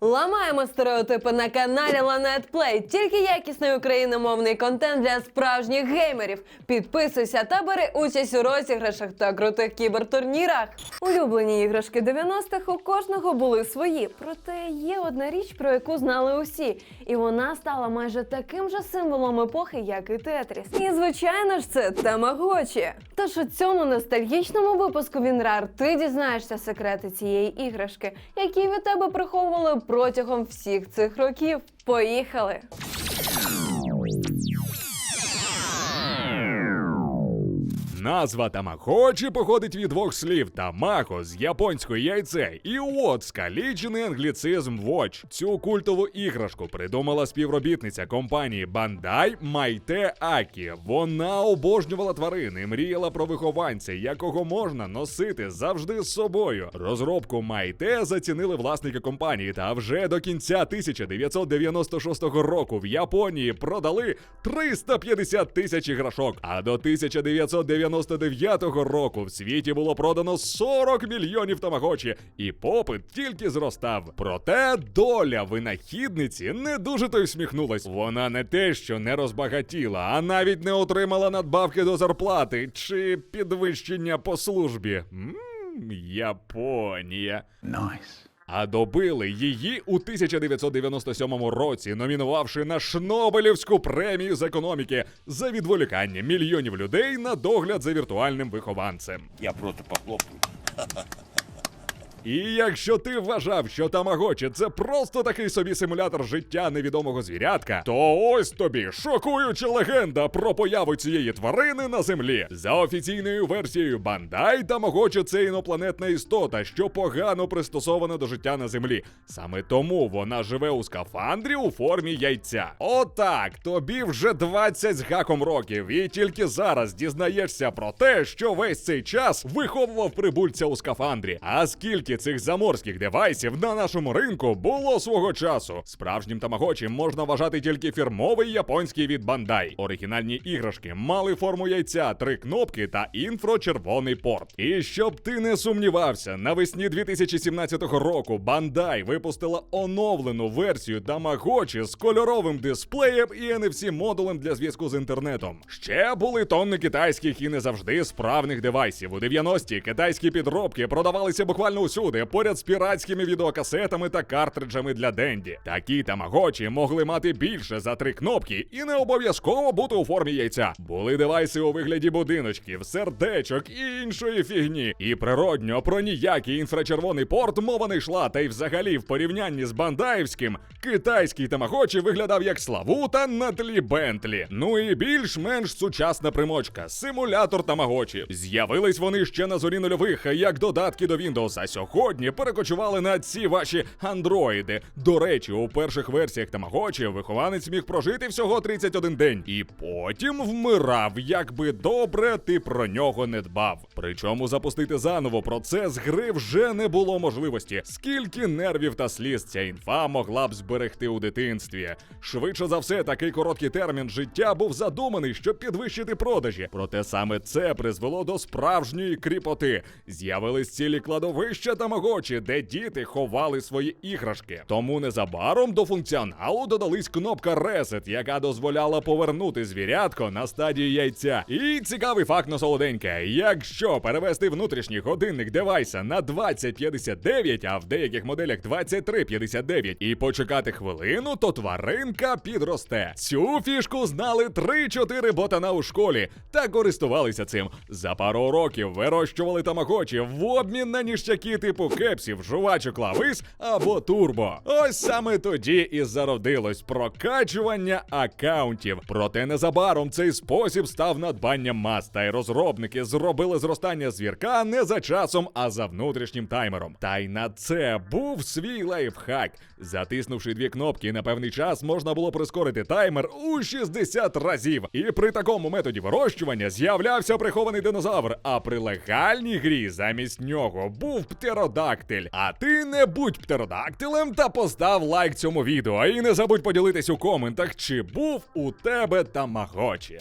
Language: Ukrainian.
Ламаємо стереотипи на каналі Lanet Play. Тільки якісний україномовний контент для справжніх геймерів. Підписуйся та бери участь у розіграшах та крутих кібертурнірах. Улюблені іграшки 90-х у кожного були свої. Проте є одна річ, про яку знали усі, і вона стала майже таким же символом епохи, як і Тетріс. І звичайно ж, це Тамагочі. Тож у цьому ностальгічному випуску Вінрар ти дізнаєшся секрети цієї іграшки, які від тебе приховували протягом всіх цих років. Поїхали! Назва Тамагочі походить від двох слів тамаго з японської яйце і вот скалічений англіцизм watch. Цю культову іграшку придумала співробітниця компанії Bandai Майте Акі. Вона обожнювала тварин і мріяла про вихованця, якого можна носити завжди з собою. Розробку Майте зацінили власники компанії, та вже до кінця 1996 року в Японії продали 350 тисяч іграшок, а до 1999 року в світі було продано 40 мільйонів тамагочі, і попит тільки зростав. Проте доля винахідниці не дуже то й всміхнулась. Вона не те, що не розбагатіла, а навіть не отримала надбавки до зарплати чи підвищення по службі. Мм, Японія. А добили її у 1997 році, номінувавши на Шнобелівську премію з економіки за відволікання мільйонів людей на догляд за віртуальним вихованцем. Я проти похлопаю. І якщо ти вважав, що Тамагочі це просто такий собі симулятор життя невідомого звірятка, то ось тобі шокуюча легенда про появу цієї тварини на землі. За офіційною версією Бандай, Тамагочі це інопланетна істота, що погано пристосована до життя на землі. Саме тому вона живе у скафандрі у формі яйця. Отак, тобі вже 20 з гаком років, і тільки зараз дізнаєшся про те, що весь цей час виховував прибульця у скафандрі. А скільки цих заморських девайсів на нашому ринку було свого часу? Справжнім тамагочі можна вважати тільки фірмовий японський від Бандай. Оригінальні іграшки мали форму яйця, три кнопки та інфрочервоний порт. І щоб ти не сумнівався, навесні 2017 року Бандай випустила оновлену версію Тамагочі з кольоровим дисплеєм і NFC модулем для зв'язку з інтернетом. Ще були тонни китайських і не завжди справних девайсів. У 90-ті китайські підробки продавалися буквально усюди, поряд з піратськими відеокасетами та картриджами для Денді. Такі тамагочі могли мати більше за три кнопки і не обов'язково бути у формі яйця. Були девайси у вигляді будиночків, сердечок і іншої фігні. І природньо про ніякий інфрачервоний порт мова не йшла, та й взагалі в порівнянні з бандаївським китайський тамагочі виглядав як Славута на тлі Бентлі. Ну і більш-менш сучасна примочка симулятор тамагочі. З'явились вони ще на зорі нульових, як додатки до Windows, а сьогодні перекочували на ці ваші андроїди. До речі, у перших версіях тамагочі вихованець міг прожити всього 31 день, і потім вмирав, якби добре ти про нього не дбав. Причому запустити заново процес гри вже не було можливості. Скільки нервів та сліз ця інфа могла б зберегти у дитинстві. Швидше за все, такий короткий термін життя був задуманий, щоб підвищити продажі. Проте саме це призвело до справжньої кріпоти. З'явились цілі кладовища тамагочі, де діти ховали свої іграшки. Тому незабаром до функціоналу додались кнопка Reset, яка дозволяла повернути звірятко на стадію яйця. І цікавий факт на солоденьке: якщо перевести внутрішній годинник девайса на 2059, а в деяких моделях 2359, і почекати хвилину, то тваринка підросте. Цю фішку знали 3-4 ботана у школі та користувалися цим. За пару років вирощували тамагочі в обмін на ніштяки типу кепсів, жувачу клавис або турбо. Ось саме тоді і зародилось прокачування акаунтів. Проте незабаром цей спосіб став надбанням мас, та й розробники зробили зростання звірка не за часом, а за внутрішнім таймером. Та й на це був свій лайфхак. Затиснувши дві кнопки на певний час, можна було прискорити таймер у 60 разів. І при такому методі вирощування з'являвся прихований динозавр. А при легальній грі замість нього був птеродактиль. А ти не будь птеродактилем та постав лайк цьому відео. І не забудь поділитись у коментах, чи був у тебе тамагочі.